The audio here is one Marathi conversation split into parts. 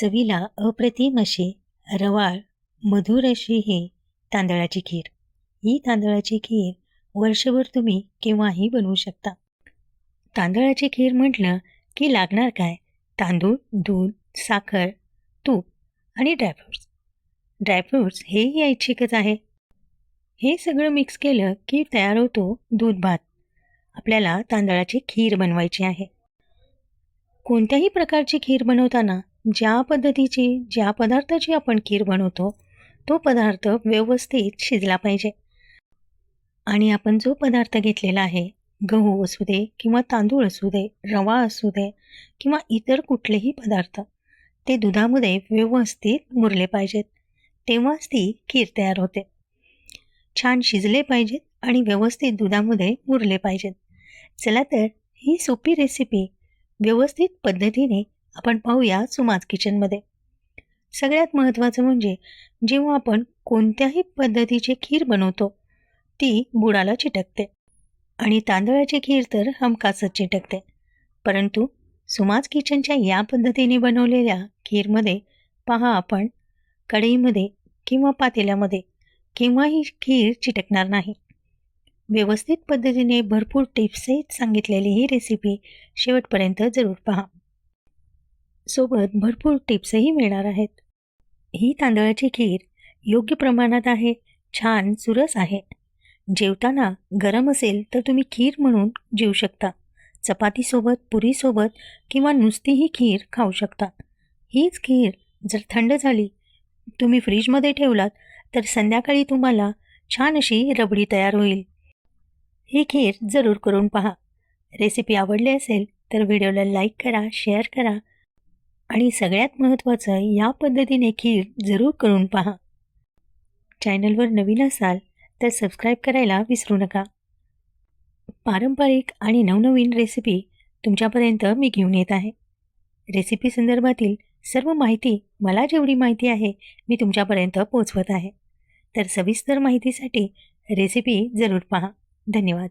चवीला अप्रतिम अशी रवाळ मधुर अशी ही तांदळाची खीर. ही तांदळाची खीर वर्षभर तुम्ही केव्हाही बनवू शकता. तांदळाची खीर म्हटलं की लागणार काय? तांदूळ दूध साखर तूप आणि ड्रायफ्रूट्स ड्रायफ्रूट्स हेही ऐच्छिकच आहे. हे सगळं मिक्स केलं की तयार होतो दूध भात. आपल्याला तांदळाची खीर बनवायची आहे. कोणत्याही प्रकारची खीर बनवताना ज्या पद्धतीची ज्या पदार्थाची आपण खीर बनवतो तो पदार्थ व्यवस्थित शिजला पाहिजे. आणि आपण जो पदार्थ घेतलेला आहे गहू असू दे किंवा तांदूळ असू दे रवा असू दे किंवा इतर कुठलेही पदार्थ ते दुधामध्ये व्यवस्थित मुरले पाहिजेत. तेव्हाच ती खीर तयार होते. छान शिजले पाहिजेत आणि व्यवस्थित दुधामध्ये मुरले पाहिजेत. चला तर ही सोपी रेसिपी व्यवस्थित पद्धतीने आपण पाहूया सुमाज किचनमध्ये सगळ्यात महत्त्वाचं म्हणजे जेव्हा आपण कोणत्याही पद्धतीची खीर बनवतो ती बुडाला चिटकते. आणि तांदळाची खीर तर हमखासच चिटकते. परंतु सुमाज किचनच्या या पद्धतीने बनवलेल्या खीरमध्ये पहा आपण कढईमध्ये किंवा पातेल्यामध्ये केव्हाही खीर चिटकणार नाही. व्यवस्थित पद्धतीने भरपूर टिप्सही सांगितलेली ही रेसिपी शेवटपर्यंत जरूर पहा. सोबत भरपूर टिप्सही मिळणार आहेत. ही तांदळाची खीर योग्य प्रमाणात आहे छान सुरस आहे. जेवताना गरम असेल तर तुम्ही खीर म्हणून जेवू शकता. चपातीसोबत पुरीसोबत किंवा नुसती ही खीर खाऊ शकता. हीच खीर जर थंड झाली तुम्ही फ्रीजमध्ये ठेवलात तर संध्याकाळी तुम्हाला छान अशी रबडी तयार होईल. ही खीर जरूर करून पहा. रेसिपी आवडली असेल तर व्हिडिओला लाईक करा शेअर करा आणि सगळ्यात महत्त्वाचं या पद्धतीने खीर जरूर करून पहा. चॅनलवर नवीन असाल तर सबस्क्राईब करायला विसरू नका. पारंपरिक आणि नवनवीन रेसिपी तुमच्यापर्यंत मी घेऊन येत आहे. रेसिपी संदर्भातील सर्व माहिती मला जेवढी माहिती आहे मी तुमच्यापर्यंत पोचवत आहे. तर सविस्तर माहितीसाठी रेसिपी जरूर पहा. धन्यवाद.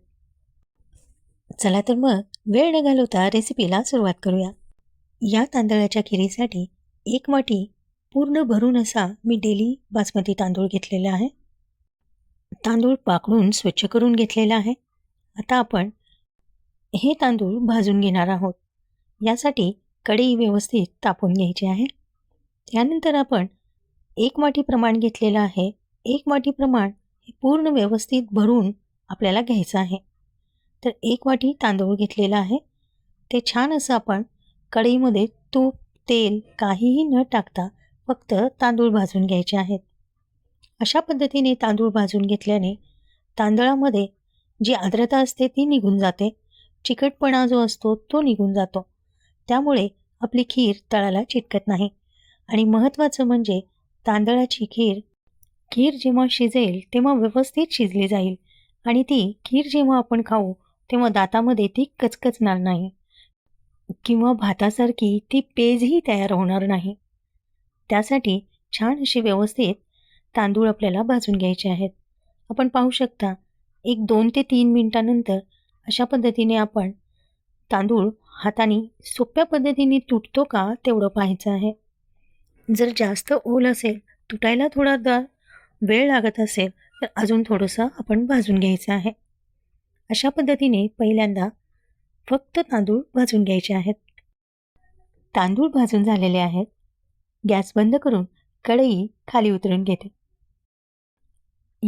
चला तर मग वेळ न घालवता रेसिपीला सुरुवात करूया. या तांदळाच्या खिरीसाठी एक वाटी पूर्ण भरून असा मी डेली बासमती तांदूळ घेतलेला आहे. तांदूळ पाकडून स्वच्छ करून घेतलेला आहे. आता आपण हे तांदूळ भाजून घेणार आहोत. यासाठी कढई व्यवस्थित तापून घ्यायची आहे. त्यानंतर आपण एक वाटी प्रमाण घेतलेलं आहे. एक वाटी प्रमाण हे पूर्ण व्यवस्थित भरून आपल्याला घ्यायचं आहे. तर एक वाटी तांदूळ घेतलेला आहे. ते छान असं आपण कढईमध्ये तूप तेल काहीही न टाकता फक्त तांदूळ भाजून घ्यायचे आहेत. अशा पद्धतीने तांदूळ भाजून घेतल्याने तांदळामध्ये जी आर्द्रता असते ती निघून जाते. चिकटपणा जो असतो तो निघून जातो. त्यामुळे आपली खीर तळाला चिटकत नाही. आणि महत्त्वाचं म्हणजे तांदळाची खीर खीर जेव्हा शिजेल तेव्हा व्यवस्थित शिजली जाईल. आणि ती खीर जेव्हा आपण खाऊ तेव्हा दातामध्ये ती कचकचणार नाही. किंवा भातासारखी ती पेजही तयार होणार नाही. त्यासाठी छान अशी व्यवस्थित तांदूळ आपल्याला भाजून घ्यायचे आहेत. आपण पाहू शकता एक दोन ते तीन मिनटानंतर अशा पद्धतीने आपण तांदूळ हाताने सोप्या पद्धतीने तुटतो का तेवढं पाहायचं आहे. जर जास्त ओल असेल तुटायला थोडा दा वेळ लागत असेल तर अजून थोडंसं आपण भाजून घ्यायचं आहे. अशा पद्धतीने पहिल्यांदा फक्त तांदूळ भाजून घ्यायचे आहेत. तांदूळ भाजून झालेले आहेत. गॅस बंद करून कढई खाली उतरून घेते.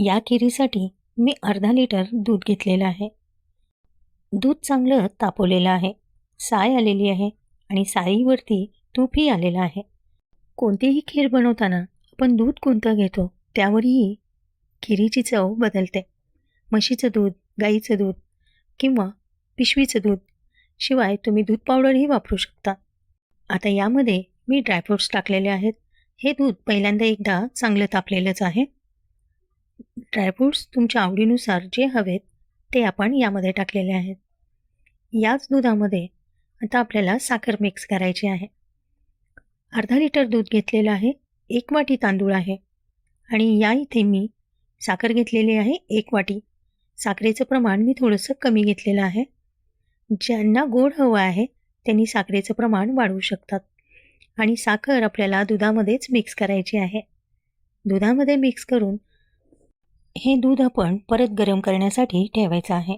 या खिरीसाठी मी अर्धा लिटर दूध घेतलेलं आहे. दूध चांगलं तापवलेलं आहे. साय आलेली आहे आणि साईवरती तूपही आलेलं आहे. कोणतीही खीर बनवताना आपण दूध कोणतं घेतो त्यावरही खिरीची चव बदलते. म्हशीचं दूध गाईचं दूध किंवा पिशवीचं दूध शिवाय तुम्ही दूध पावडरही वापरू शकता. आता यामध्ये मी ड्रायफ्रूट्स टाकलेले आहेत. हे दूध पहिल्यांदा एकदा चांगलं तापलेलंच आहे. ड्रायफ्रूट्स तुमच्या आवडीनुसार जे हवेत ते आपण यामध्ये टाकलेले आहेत. याच दुधामध्ये आता आपल्याला साखर मिक्स करायची आहे. अर्धा लिटर दूध घेतलेलं आहे. एक वाटी तांदूळ आहे. आणि या इथे मी साखर घेतलेली आहे एक वाटी. साखरेचं प्रमाण मी थोडंसं कमी घेतलेलं आहे. ज्यांना गोड हवं आहे त्यांनी साखरेचं प्रमाण वाढवू शकतात. आणि साखर आपल्याला दुधामध्येच मिक्स करायची आहे. दुधामध्ये मिक्स करून हे दूध आपण परत गरम करण्यासाठी ठेवायचं आहे.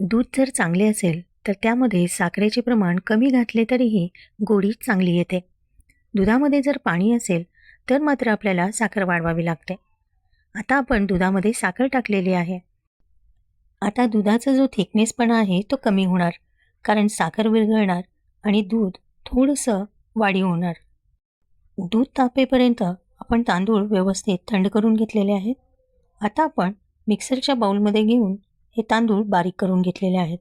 दूध जर चांगले असेल तर त्यामध्ये साखरेचे प्रमाण कमी घातले तरीही गोडी चांगली येते. दुधामध्ये जर पाणी असेल तर मात्र आपल्याला साखर वाढवावी लागते. आता आपण दुधामध्ये साखर टाकलेली आहे. आता दुधाचा जो थिकनेसपणा आहे तो कमी होणार कारण साखर विरघळणार आणि दूध थोडंसं वाढीव होणार. दूध तापेपर्यंत आपण तांदूळ व्यवस्थित थंड करून घेतलेले आहेत. आता आपण मिक्सरच्या बाऊलमध्ये घेऊन हे तांदूळ बारीक करून घेतलेले आहेत.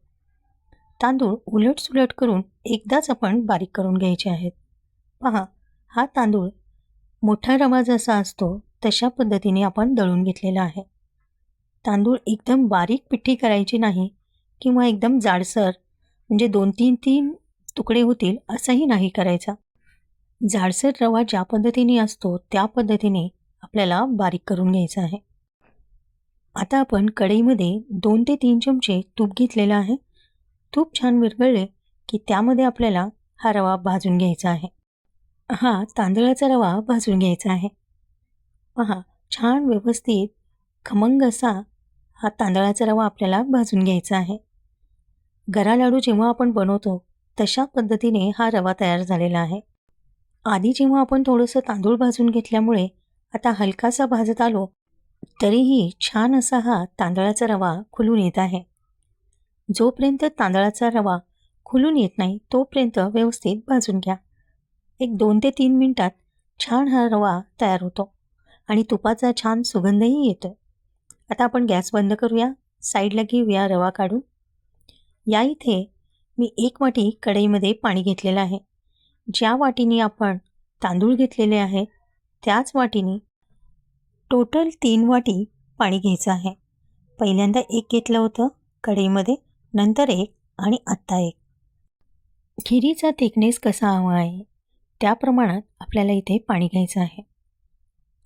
तांदूळ उलटसुलट करून एकदाच आपण बारीक करून घ्यायचे आहेत. पहा हा तांदूळ मोठा रवा जसा असतो तशा पद्धतीने आपण दळून घेतलेला आहे. तांदूळ एकदम बारीक पिठी करायची नाही किंवा एकदम जाडसर म्हणजे दोन तीन तीन तुकडे होतील असंही नाही करायचा. जाडसर रवा ज्या पद्धतीने असतो त्या पद्धतीने आपल्याला बारीक करून घ्यायचा आहे. आता आपण कढईमध्ये दोन ते तीन चमचे तूप घेतलेलं आहे. तूप छान विरघळले की त्यामध्ये आपल्याला हा रवा भाजून घ्यायचा आहे. हा तांदळाचा रवा भाजून घ्यायचा आहे. पहा छान व्यवस्थित खमंग असा हा तांदळाचा रवा आपल्याला भाजून घ्यायचा आहे. गरा लाडू जेव्हा आपण बनवतो तशा पद्धतीने हा रवा तयार झालेला आहे. आधी जेव्हा आपण थोडंसं तांदूळ भाजून घेतल्यामुळे आता हलकासा भाजत आलो तरीही छान असा हा तांदळाचा रवा खुलून येत आहे. जोपर्यंत तांदळाचा रवा खुलून येत नाही तोपर्यंत व्यवस्थित भाजून घ्या. एक दोन ते तीन मिनटात छान हा रवा तयार होतो आणि तुपाचा छान सुगंधही येतो आता आपण गॅस बंद करूया साईडला घेऊया रवा काढून. या इथे मी एक वाटी कढईमध्ये पाणी घेतलेलं आहे. ज्या वाटीने आपण तांदूळ घेतलेले आहे त्याच वाटीने टोटल तीन वाटी पाणी घ्यायचं आहे. पहिल्यांदा एक घेतलं होतं कढईमध्ये नंतर एक आणि आत्ता एक. खिरीचा थिकनेस कसा हवा आहे त्या प्रमाणात आपल्याला इथे पाणी घ्यायचं आहे.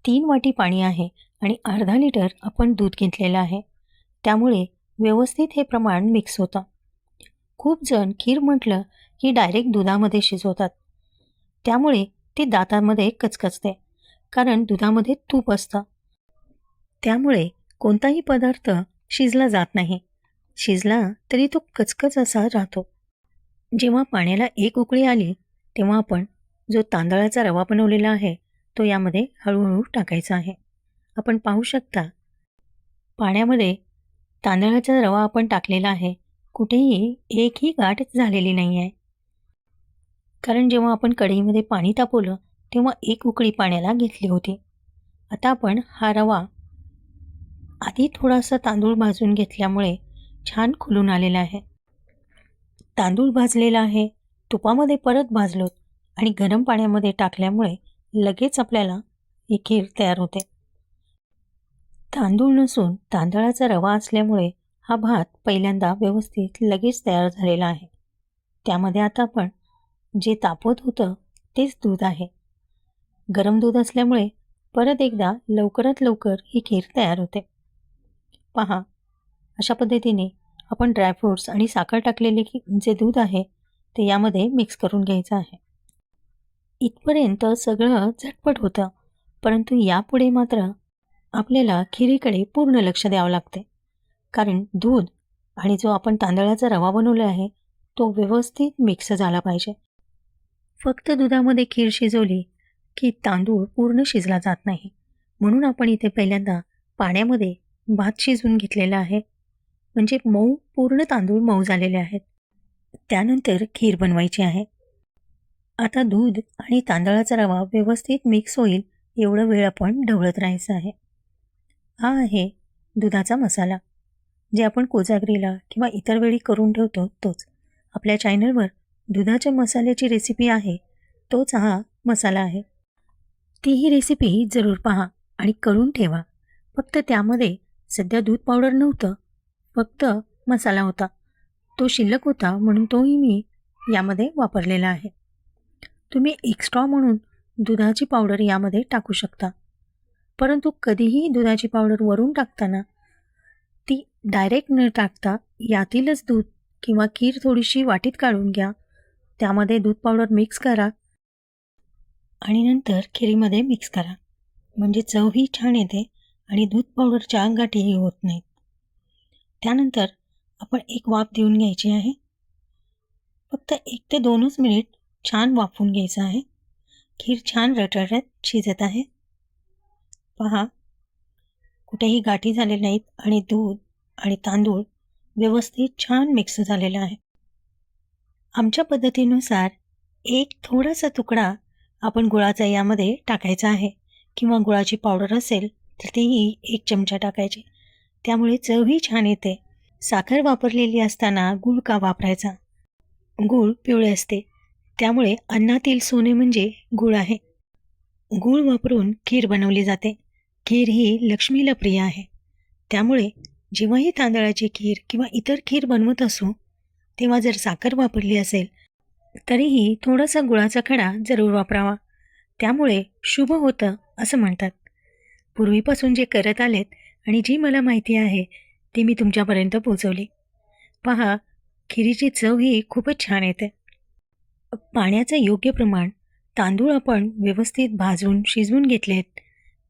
तीन वाटी पाणी आहे आणि अर्धा लिटर आपण दूध घेतलेलं आहे. त्यामुळे व्यवस्थित हे प्रमाण मिक्स होतं. खूप जण खीर म्हटलं की डायरेक्ट दुधामध्ये शिजवतात. त्यामुळे ती दातामध्ये कचकचते. कारण दुधामध्ये तूप असतं. त्यामुळे कोणताही पदार्थ शिजला जात नाही. शिजला तरी तो कचकच असा राहतो. जेव्हा पाण्याला एक उकळी आली तेव्हा आपण जो तांदळाचा रवा बनवलेला आहे तो यामध्ये हळूहळू टाकायचा आहे. आपण पाहू शकता. पाण्यामध्ये तांदळाचा रवा आपण टाकलेला आहे. कुठेही एकही गाठ झालेली नाही आहे कारण जेव्हा आपण कढईमध्ये पाणी तापवलं तेव्हा एक उकळी पाण्याला घेतली होती. आता आपण हा रवा आधी थोडासा तांदूळ भाजून घेतल्यामुळे छान खुलून आलेला आहे. तांदूळ भाजलेला आहे तुपामध्ये परत भाजलोत आणि गरम पाण्यामध्ये टाकल्यामुळे लगेच आपल्याला ही खीर तयार होते. तांदूळ नसून तांदळाचा रवा असल्यामुळे हा भात पहिल्यांदा व्यवस्थित लगेच तयार झालेला आहे. त्यामध्ये आता आपण जे तापवत होतं तेच दूध आहे. गरम दूध असल्यामुळे परत एकदा लवकरात लवकर ही खीर तयार होते. पहा अशा पद्धतीने आपण ड्रायफ्रूट्स आणि साखर टाकलेले की जे दूध आहे ते यामध्ये मिक्स करून घ्यायचं आहे. इथपर्यंत सगळं झटपट होतं परंतु यापुढे मात्र आपल्याला खिरीकडे पूर्ण लक्ष द्यावं लागते. कारण दूध आणि जो आपण तांदळाचा रवा बनवला आहे तो व्यवस्थित मिक्स झाला पाहिजे. फक्त दुधामध्ये खीर शिजवली की तांदूळ पूर्ण शिजला जात नाही. म्हणून आपण इथे पहिल्यांदा पाण्यामध्ये भात शिजवून घेतलेला आहे. म्हणजे मऊ पूर्ण तांदूळ मऊ झालेले आहेत. त्यानंतर खीर बनवायची आहे. आता दूध आणि तांदळाचा रवा व्यवस्थित मिक्स होईल एवढं वेळ आपण ढवळत राहायचं आहे. हा आहे दुधाचा मसाला. जे आपण कोजागरीला किंवा इतर वेळी करून ठेवतो तोच. आपल्या चॅनलवर दुधाच्या मसाल्याची रेसिपी आहे तोच हा मसाला आहे. तीही रेसिपी जरूर पहा आणि करून ठेवा. फक्त त्यामध्ये सध्या दूध पावडर नव्हतं फक्त मसाला होता. तो शिल्लक होता म्हणून तोही मी यामध्ये वापरलेला आहे. तुम्ही एक्स्ट्रा म्हणून दुधाची पावडर यामध्ये टाकू शकता. परंतु कधीही दुधाची पावडर वरून टाकताना ती डायरेक्ट न टाकता यातीलच दूध किंवा खीर थोडीशी वाटीत काढून घ्या. त्यामध्ये दूध पावडर मिक्स करा आणि नंतर खिरीमध्ये मिक्स करा. म्हणजे चवही छान येते आणि दूध पावडरच्या गाठीही होत नाहीत त्यानंतर आपण एक वाफ देऊन घ्यायची आहे. फक्त एक ते दोनच मिनिट छान वाफून घ्यायचं आहे. खीर छान रटरट शिजत आहे. पहा. कुठेही गाठी झाले नाहीत आणि दूध आणि तांदूळ व्यवस्थित छान मिक्स झालेला आहे. आमच्या पद्धतीनुसार एक थोडासा तुकडा आपण गुळाचा यामध्ये टाकायचा आहे. किंवा गुळाची पावडर असेल तर तीही एक चमचा टाकायची. त्यामुळे चवही छान येते. साखर वापरलेली असताना गूळ का वापरायचा? गूळ पिवळे असते. त्यामुळे अन्नातील सोने म्हणजे गूळ आहे. गूळ वापरून खीर बनवली जाते. खीर ही लक्ष्मीला प्रिय आहे. त्यामुळे जेव्हाही तांदळाची खीर किंवा इतर खीर बनवत असू तेव्हा जर साखर वापरली असेल तरीही थोडासा गुळाचा खडा जरूर वापरावा. त्यामुळे शुभ होतं असं म्हणतात. पूर्वीपासून जे करत आलेत आणि जी मला माहिती आहे ती मी तुमच्यापर्यंत पोचवली पहा खिरीची चव ही खूपच छान येते. पाण्याचं योग्य प्रमाण तांदूळ आपण व्यवस्थित भाजून शिजवून घेतलेत.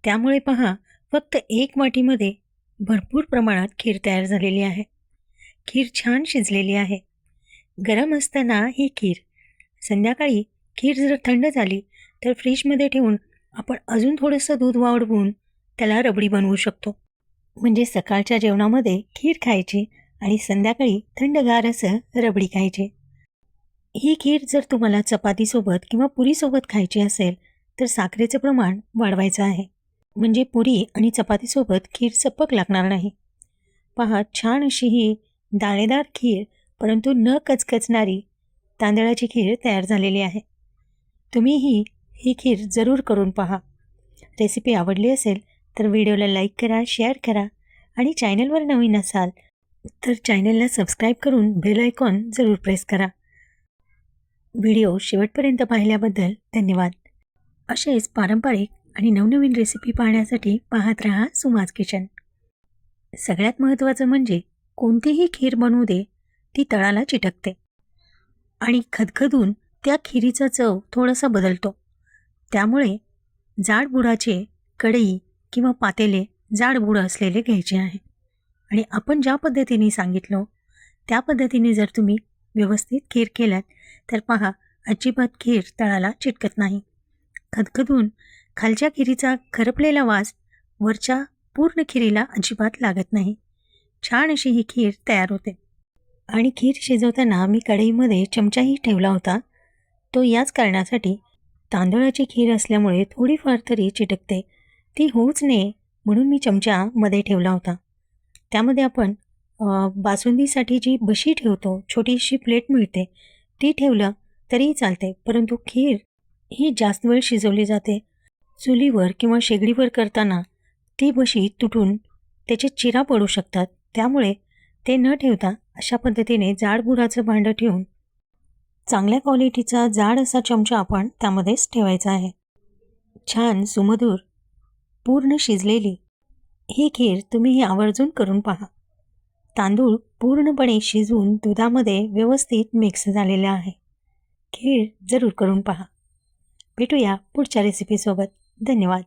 त्यामुळे पहा फक्त एक वाटीमध्ये भरपूर प्रमाणात खीर तयार झालेली आहे. खीर छान शिजलेली आहे. गरम असताना ही खीर. संध्याकाळी खीर जर थंड झाली तर फ्रीजमध्ये ठेवून आपण अजून थोडंसं दूध वाढवून त्याला रबडी बनवू शकतो. म्हणजे सकाळच्या जेवणामध्ये खीर खायची आणि संध्याकाळी थंडगार असं रबडी खायची. ही खीर जर तुम्हाला चपातीसोबत किंवा पुरीसोबत खायची असेल तर साखरेचं प्रमाण वाढवायचं आहे. म्हणजे पुरी आणि चपातीसोबत खीर चपक लागणार नाही. पहा छान अशी ही दाणेदार खीर परंतु न कचकचणारी तांदळाची खीर तयार झालेली आहे. तुम्हीही ही खीर जरूर करून पहा. रेसिपी आवडली असेल तर व्हिडिओला लाईक करा शेअर करा आणि चॅनलवर नवीन असाल तर चॅनलला सबस्क्राईब करून बेल आयकॉन जरूर प्रेस करा. व्हिडिओ शेवटपर्यंत पाहिल्याबद्दल धन्यवाद. असेच पारंपरिक आणि नवनवीन रेसिपी पाहण्यासाठी पाहत रहा सुमाज किचन सगळ्यात महत्त्वाचं म्हणजे कोणतीही खीर बनवू दे ती तळाला चिटकते. आणि खदखदून त्या खिरीचा चव थोडासा बदलतो. त्यामुळे जाडबुडाचे कढई किंवा पातेले जाडबुड असलेले घ्यायचे आहे. आणि आपण ज्या पद्धतीने सांगितलं त्या पद्धतीने जर तुम्ही व्यवस्थित खीर केल्यात तर पहा अजिबात खीर तळाला चिटकत नाही. खदखदून खालच्या खिरीचा खरपलेला वास वरच्या पूर्ण खिरीला अजिबात लागत नाही. छान अशी ही खीर तयार होते. आणि खीर शिजवताना मी कढईमध्ये चमचाही ठेवला होता. तो याच कारणासाठी तांदळाची खीर असल्यामुळे थोडीफार तरी चिटकते. ती होऊच नये म्हणून मी चमचा मध्ये ठेवला होता. त्यामध्ये आपण बासुंदीसाठी जी बशी ठेवतो छोटीशी प्लेट मिळते ती ठेवलं तरीही चालते. परंतु खीर ही जास्त वेळ शिजवली जाते. चुलीवर किंवा शेगडीवर करताना ती बशी तुटून त्याचे चिरा पडू शकतात. त्यामुळे ते न ठेवता अशा पद्धतीने जाडबुडाचं भांडं ठेवून चांगल्या क्वालिटीचा जाड असा चमचा आपण त्यामध्येच ठेवायचा आहे. छान सुमधूर पूर्ण शिजलेली. ही खीर तुम्ही ही आवर्जून करून पहा. तांदूळ पूर्णपणे शिजवून दुधामध्ये व्यवस्थित मिक्स झालेला आहे. खीर जरूर करून पहा. भेटूया पुढच्या रेसिपीसोबत धन्यवाद